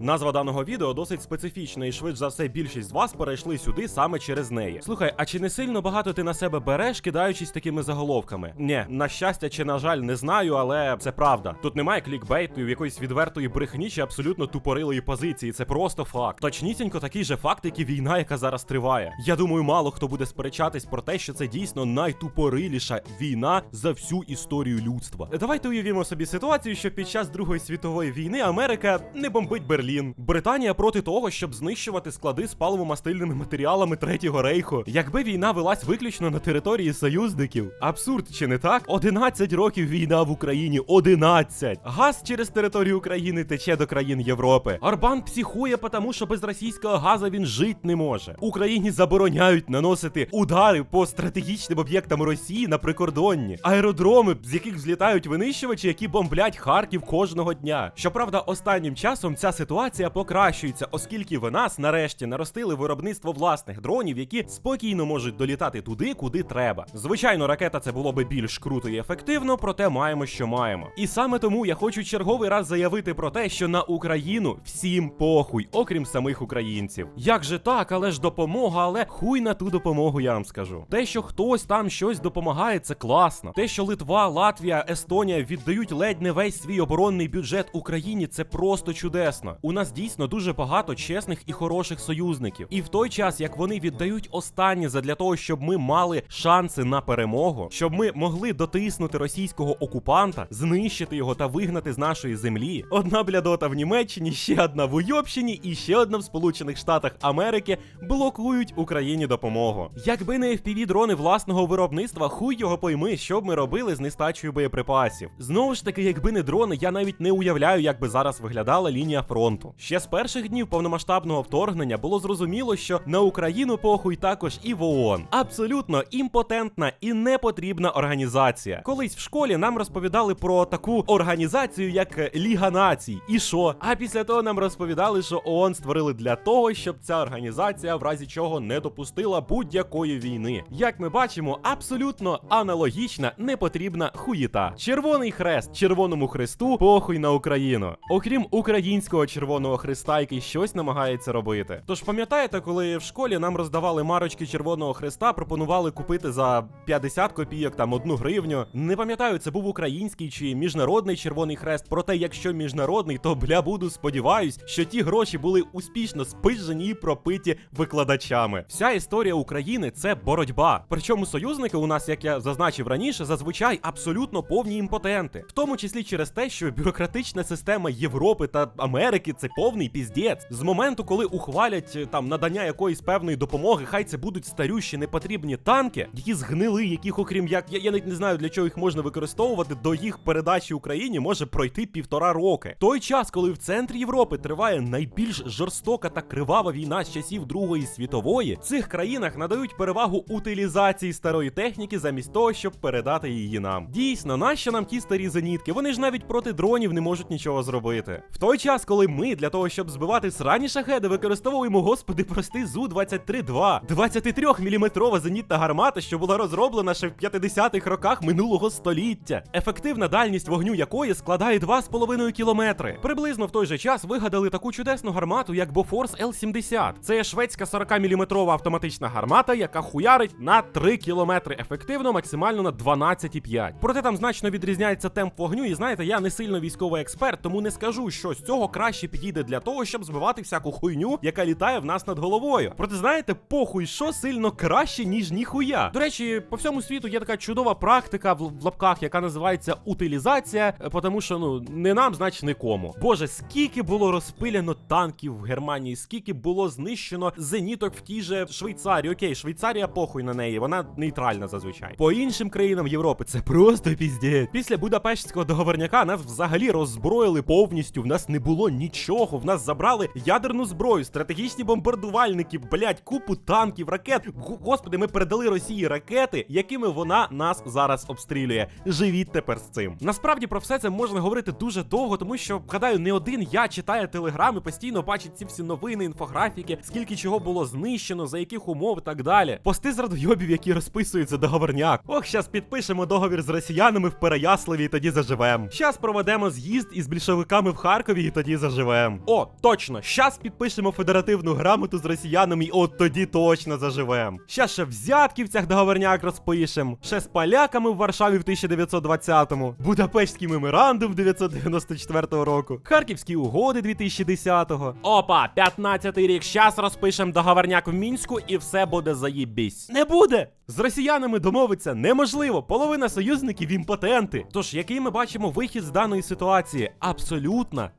Назва даного відео досить специфічна, і швидше за все більшість з вас перейшли сюди саме через неї. Слухай, а чи не сильно багато ти на себе береш, кидаючись такими заголовками? Ні, на щастя чи на жаль, не знаю, але це правда. Тут немає клікбейту, якоїсь відвертої брехні чи абсолютно тупорилої позиції. Це просто факт. Точнісінько такий же факт, як і війна, яка зараз триває. Я думаю, мало хто буде сперечатись про те, що це дійсно найтупориліша війна за всю історію людства. Давайте уявімо собі ситуацію, що під час Другої світової війни Америка не бомбить Берлін. Британія проти того, щоб знищувати склади з паливомастильними матеріалами Третього рейху. Якби війна велась виключно на території союзників. Абсурд, чи не так? 11 років війна в Україні. 11! Газ через територію України тече до країн Європи. Орбан психує, тому що без російського газу він жити не може. Україні забороняють наносити удари по стратегічним об'єктам Росії на прикордонні, аеродроми, з яких взлітають винищувачі, які бомблять Харків кожного дня. Щоправда, останнім часом ця ситуація покращується, оскільки в нас нарешті наростили виробництво власних дронів, які спокійно можуть долітати туди, куди треба. Звичайно, ракета це було би більш круто і ефективно, проте маємо, що маємо. І саме тому я хочу черговий раз заявити про те, що на Україну всім похуй, окрім самих українців. Як же так, але ж допомога, але хуй на ту допомогу, я вам скажу. Те, що хтось там щось допомагає, це класно. Те, що Литва, Латвія, Естонія віддають ледь не весь свій оборонний бюджет Україні, це просто чудесно. У нас дійсно дуже багато чесних і хороших союзників. І в той час, як вони віддають останнє задля того, щоб ми мали шанси на перемогу, щоб ми могли дотиснути російського окупанта, знищити його та вигнати з нашої землі. Одна блядота в Німеччині, ще одна в Уйобщині і ще одна в Сполучених Штатах Америки блокують Україні допомогу. Якби не fpv дрони власного виробництва, хуй його пойми, що б ми робили з нестачею боєприпасів. Знову ж таки, якби не дрони, я навіть не уявляю, як би зараз виглядала лінія фронту. Ще з перших днів повномасштабного вторгнення було зрозуміло, що на Україну похуй також і в ООН. Абсолютно імпотентна і непотрібна організація. Колись в школі нам розповідали про таку організацію, як Ліга Націй. І що? А після того нам розповідали, що ООН створили для того, щоб ця організація в разі чого не допустила будь-якої війни. Як ми бачимо, абсолютно аналогічна, непотрібна хуїта. Червоний хрест Червоному хресту похуй на Україну. Окрім українського Червоного Хреста, який щось намагається робити. Тож пам'ятаєте, коли в школі нам роздавали марочки Червоного Хреста, пропонували купити за 50 копійок, там одну гривню. Не пам'ятаю, це був український чи міжнародний Червоний Хрест. Проте, якщо міжнародний, то бля буду сподіваюсь, що ті гроші були успішно спижені і пропиті викладачами. Вся історія України це боротьба. Причому союзники у нас, як я зазначив раніше, зазвичай абсолютно повні імпотенти, в тому числі через те, що бюрократична система Європи та Америки це повний піздець. З моменту, коли ухвалять е, там надання якоїсь певної допомоги, хай це будуть старющі непотрібні танки, які згнили, яких, окрім як я, я навіть не знаю для чого їх можна використовувати, до їх передачі Україні може пройти півтора роки. Той час, коли в центрі Європи триває найбільш жорстока та кривава війна з часів Другої світової, в цих країнах надають перевагу утилізації старої техніки замість того, щоб передати її нам. Дійсно, нащо нам ті старі зенітки? Вони ж навіть проти дронів не можуть нічого зробити. В той час, коли ми для того, щоб збивати срані шахеди, використовуємо, господи, прости зу 23 2 23 мм зенітна гармата, що була розроблена ще в 50-х роках минулого століття. Ефективна дальність вогню якої складає 2,5 кілометри. Приблизно в той же час вигадали таку чудесну гармату, як Bofors L70. Це шведська 40-мм автоматична гармата, яка хуярить на 3 кілометри ефективно, максимально на 12,5. Проте там значно відрізняється темп вогню, і знаєте, я не сильно військовий експерт, тому не скажу, що з цього краще підійде для того, щоб збивати всяку хуйню, яка літає в нас над головою. Проте знаєте, похуй, що сильно краще, ніж ніхуя. До речі, по всьому світу є така чудова практика в, лапках, яка називається утилізація, е, тому що ну не нам, значить нікому. Боже, скільки було розпиляно танків в Германії, скільки було знищено зеніток в тій же Швейцарії. Окей, Швейцарія похуй на неї, вона нейтральна зазвичай. По іншим країнам Європи це просто піздець. Після Будапештського договорняка нас взагалі роззброїли повністю. В нас не було нічого. В нас забрали ядерну зброю, стратегічні бомбардувальники, блять, купу танків, ракет. Господи, ми передали Росії ракети, якими вона нас зараз обстрілює. Живіть тепер з цим. Насправді про все це можна говорити дуже довго, тому що гадаю, не один я читаю телеграми, постійно бачить ці всі новини, інфографіки, скільки чого було знищено, за яких умов і так далі. Пости з радойобів, які розписуються договорняк. Ох, щас підпишемо договір з росіянами в Переяславі і тоді заживем. Щас проведемо з'їзд із більшовиками в Харкові і тоді заживем. Заживем. О, точно! Щас підпишемо федеративну грамоту з росіянами, і от тоді точно заживем. Щас ще в взятківцях договорняк розпишем, ще з поляками в Варшаві в 1920-му, Будапештський меморандум 994 року, Харківські угоди 2010-го. Опа, 15-й рік. Щас розпишем договорняк в мінську, і все буде заєбісь. Не буде! З росіянами домовитися неможливо. Половина союзників імпотенти. Тож, який ми бачимо вихід з даної ситуації? Абсолютна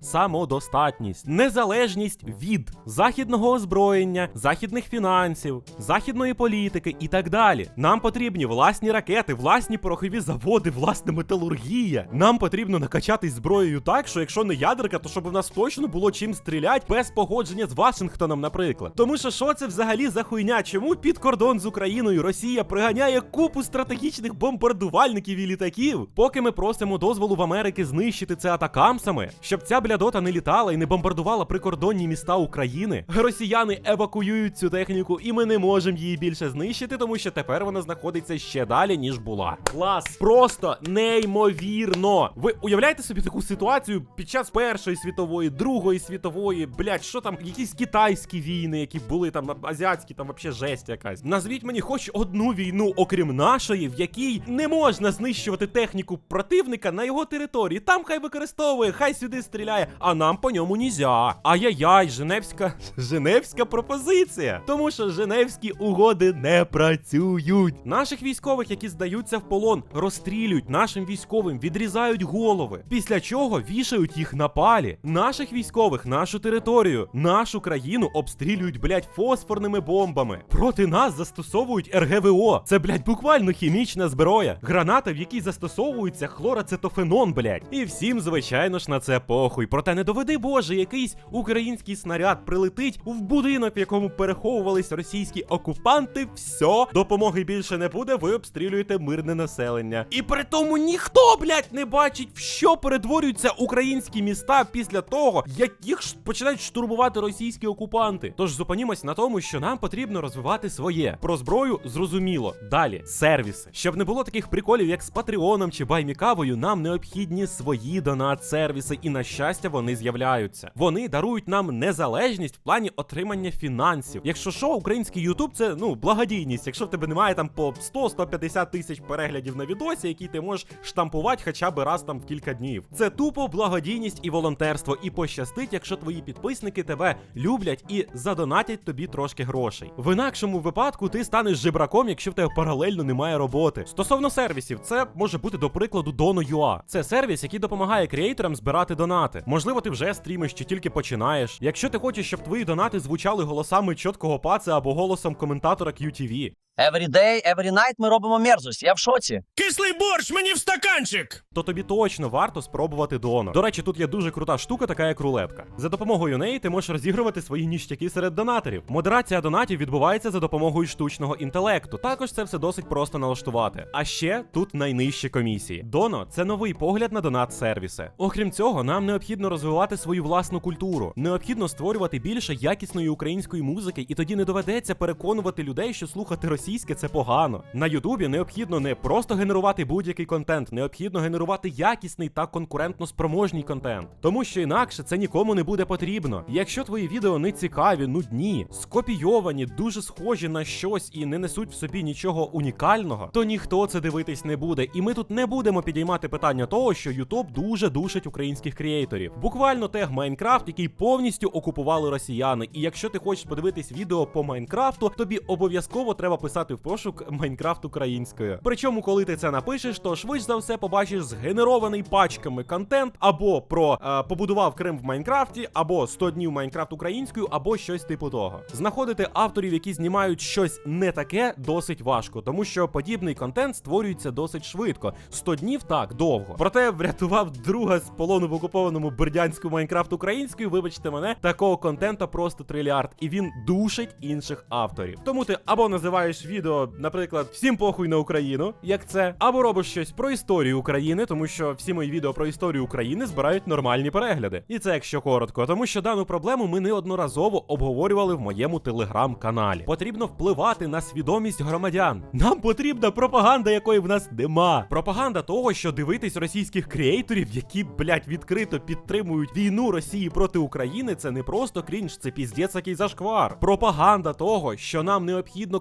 самодостатність, незалежність від західного озброєння, західних фінансів, західної політики і так далі. Нам потрібні власні ракети, власні порохові заводи, власна металургія. Нам потрібно накачатись зброєю так, що якщо не ядерка, то щоб у нас точно було чим стріляти без погодження з Вашингтоном, наприклад. Тому що що це взагалі за хуйня? Чому під кордон з Україною Росія приганяє купу стратегічних бомбардувальників і літаків, поки ми просимо дозволу в Америки знищити це атакамсами, щоб ця блядота не літала і не бомбардувала прикордонні міста України. Росіяни евакуюють цю техніку, і ми не можемо її більше знищити, тому що тепер вона знаходиться ще далі, ніж була. Клас, просто неймовірно. Ви уявляєте собі таку ситуацію під час Першої світової, Другої світової, блядь, що там, якісь китайські війни, які були там азіатські, там вообще жесть якась. Назвіть мені хоч одну війну, окрім нашої, в якій не можна знищувати техніку противника на його території. Там хай використовує, хай сюди стріляє, а нам по ньому нізя. Ай-яй-яй, Женевська Женевська пропозиція. Тому що Женевські угоди не працюють. Наших військових, які здаються в полон, розстрілюють нашим військовим, відрізають голови. Після чого вішають їх на палі. Наших військових, нашу територію, нашу країну обстрілюють, блядь, фосфорними бомбами. Проти нас застосовують РГВО. Це, блядь, буквально хімічна зброя. Граната, в якій застосовується хлорацетофенон, блядь. І всім, звичайно ж, на це похуй. Проте не доведи Боже, якийсь український снаряд прилетить в будинок, в якому переховувались російські окупанти. Все, допомоги більше не буде. Ви обстрілюєте мирне населення. І при тому ніхто, блядь, не бачить, в що перетворюються українські міста після того, як їх починають штурмувати російські окупанти. Тож зупинімось на тому, що нам потрібно розвивати своє. Про зброю зрозуміло. Далі сервіси. Щоб не було таких приколів, як з Патреоном чи Баймікавою, нам необхідні свої донат-сервіси, і на щастя, вони з'являються. Вони дарують нам незалежність в плані отримання фінансів. Якщо що, український Ютуб це ну благодійність. Якщо в тебе немає там по 100-150 тисяч переглядів на відосі, які ти можеш штампувати хоча б раз там в кілька днів. Це тупо благодійність і волонтерство. І пощастить, якщо твої підписники тебе люблять і задонатять тобі трошки грошей. В інакшому випадку ти станеш жебраком, якщо в тебе паралельно немає роботи. Стосовно сервісів, це може бути до прикладу Dono.ua. Це сервіс, який допомагає креаторам збирати донати. Можливо, ти вже стрімиш чи тільки починаєш. Якщо ти хочеш, щоб твої донати звучали голосами чіткого паца або голосом коментатора QTV. Every day, every night ми робимо мерзость. Я в шоці. Кислий борщ мені в стаканчик! то тобі точно варто спробувати Донор. До речі, тут є дуже крута штука, така як рулетка. За допомогою неї ти можеш розігрувати свої ніштяки серед донаторів. Модерація донатів відбувається за допомогою штучного інтелекту. Також це все досить просто налаштувати. А ще тут найнижчі комісії. Доно це новий погляд на донат сервіси. Окрім цього, нам необхідно розвивати свою власну культуру. Необхідно створювати більше якісної української музики, і тоді не доведеться переконувати людей, що слухати російське це погано. На Ютубі необхідно не просто генерувати будь-який контент, необхідно генерувати якісний та конкурентно спроможний контент. Тому що інакше це нікому не буде потрібно. Якщо твої відео не цікаві, нудні, скопійовані, дуже схожі на щось і не несуть в собі нічого унікального, то ніхто це дивитись не буде. І ми тут не будемо підіймати питання того, що Ютуб дуже душить українських креаторів. Буквально тег Майнкрафт, який повністю окупували росіяни. І якщо ти хочеш подивитись відео по Майнкрафту, тобі обов'язково треба писати в пошук Майнкрафт українською. Причому, коли ти це напишеш, то швидше за все побачиш згенерований пачками контент або про е, побудував Крим в Майнкрафті, або 100 днів Майнкрафт українською, або щось типу того. Знаходити авторів, які знімають щось не таке, досить важко, тому що подібний контент створюється досить швидко. 100 днів так довго. Проте врятував друга з полону в окупованому бердянську Майнкрафт українською. Вибачте мене, такого контента просто трильярд, і він душить інших авторів. Тому ти або називаєш відео, наприклад, всім похуй на Україну, як це, або робиш щось про історію України, тому що всі мої відео про історію України збирають нормальні перегляди. І це якщо коротко, тому що дану проблему ми неодноразово обговорювали в моєму телеграм-каналі. Потрібно впливати на свідомість громадян. Нам потрібна пропаганда, якої в нас нема. Пропаганда того, що дивитись російських креаторів, які, блядь, відкрито підтримують війну Росії проти України, це не просто крінж, це піздець який зашквар. Пропаганда того, що нам необхідно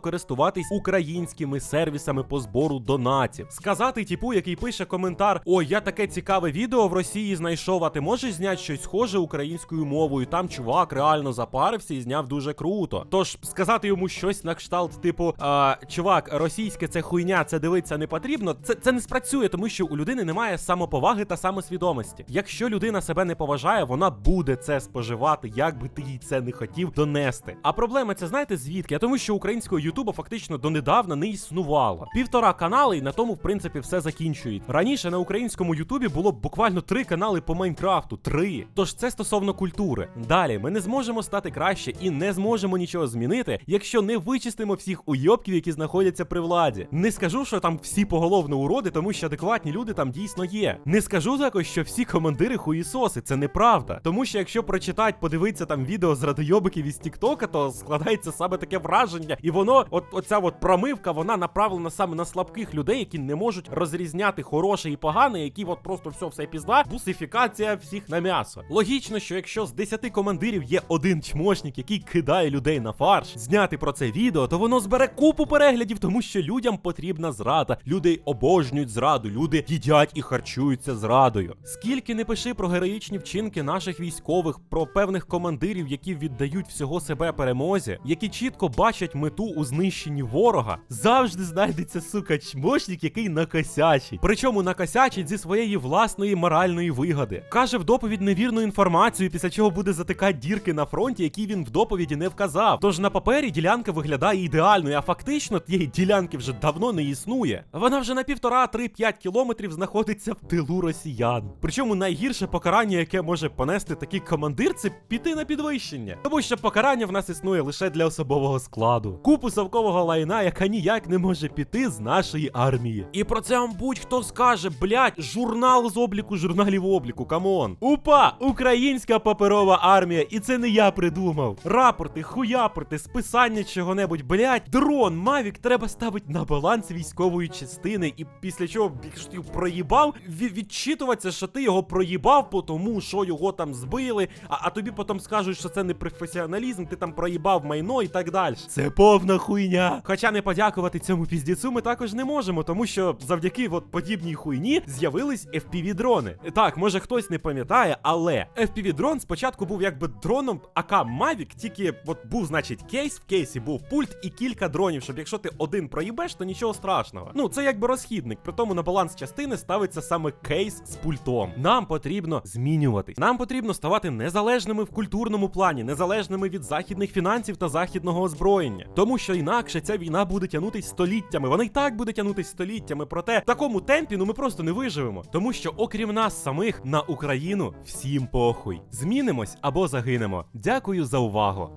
користуватись українськими сервісами по збору донатів. Сказати типу, який пише коментар: Ой, я таке цікаве відео в Росії знайшов, а ти можеш зняти щось схоже українською мовою. Там чувак реально запарився і зняв дуже круто. Тож сказати йому щось на кшталт, типу, а, чувак, російське це хуйня, це дивитися не потрібно. Це, це не спрацює, тому що у людини немає самоповаги та самосвідомості. Якщо людина себе не поважає, вона буде це споживати, як би ти їй це не хотів донести. А проблема це знаєте звідки? А тому, що українського Ютуба фактично донедавна не існувало. Півтора канали, і на тому, в принципі, все закінчують. Раніше на українському Ютубі було буквально три канали по Майнкрафту. Три. Тож це стосовно культури. Далі ми не зможемо стати краще і не зможемо нічого змінити, якщо не вичистимо всіх уйобків, які знаходяться при владі. Не скажу, що там всі поголовно уроди, тому що адекватні люди там дійсно є. Не скажу також, що всі командири хуїсоси. Це неправда. Тому що якщо прочитати, подивитися там відео з радойобиків із Тіктока, то складається саме таке враження, і воно, от оця от промивка, вона направлена саме на слабких людей, які не можуть розрізняти хороше і погане, які от просто все все пізда, бусифікація всіх на м'ясо. Логічно, що якщо з 10 командирів є один чмошник, який кидає людей на фарш, зняти про це відео, то воно збере купу переглядів, тому що людям потрібна зрада. Люди обожнюють зраду, люди їдять і харчуються зрадою. Скільки не пиши про героїчні вчинки наших військових, про певних командирів, які віддають всього себе перемозі, які чітко бачать мету у знищенні ворога, завжди знайдеться сука чмошник, який накосячить. Причому накосячить зі своєї власної моральної вигоди. Каже в доповідь невірну інформацію, після чого буде затикати дірки на фронті, які він в доповіді не вказав. Тож на папері ділянка виглядає ідеальною, а фактично тієї ділянки вже давно не існує. Вона вже на півтора-три-п'ять кілометрів знаходиться в тилу росіян. Причому найгірше покарання, яке може понести такий командир, це піти на підвищення. Тому що покарання в нас існує лише для особового складу. Купу совкового лайна, яка ніяк не може піти з нашої армії. І про це вам будь-хто скаже, блять, журнал з обліку журналів обліку. Камон. Упа! Українська паперова армія, і це не я придумав. Рапорти, хуяпорти, списання чого-небудь, блять, дрон, Мавік треба ставити на баланс військової частини, і після чого, якщо ти проїбав, відчитуватися, що ти його проїбав, по тому що його там збили, а, а тобі потім скажуть, що це не професіоналізм, ти там проїбав майно і так далі. Це повна хуйня. Хоча не подякувати цьому піздіцу ми також не можемо, тому що завдяки от подібній хуйні з'явились FPV-дрони. Так, може хтось не пам'ятає, але FPV-дрон спочатку був якби дроном АК Mavic, тільки от був, значить, кейс, в кейсі був пульт і кілька дронів, щоб якщо ти один проїбеш, то нічого страшного. Ну, це якби розхідник. При тому на баланс частини ставиться саме кейс з пультом. Нам потрібно змінюватись. Нам потрібно ставати незалежними в культурному плані, незалежними від західних фінансів та західного озброєння. Тому що інакше ця війна буде тягнутись століттями. Вона й так буде тягнутись століттями. Проте в такому темпі ну ми просто не виживемо. Тому що, окрім нас самих, на Україну всім похуй. Змінимось або загинемо. Дякую за увагу.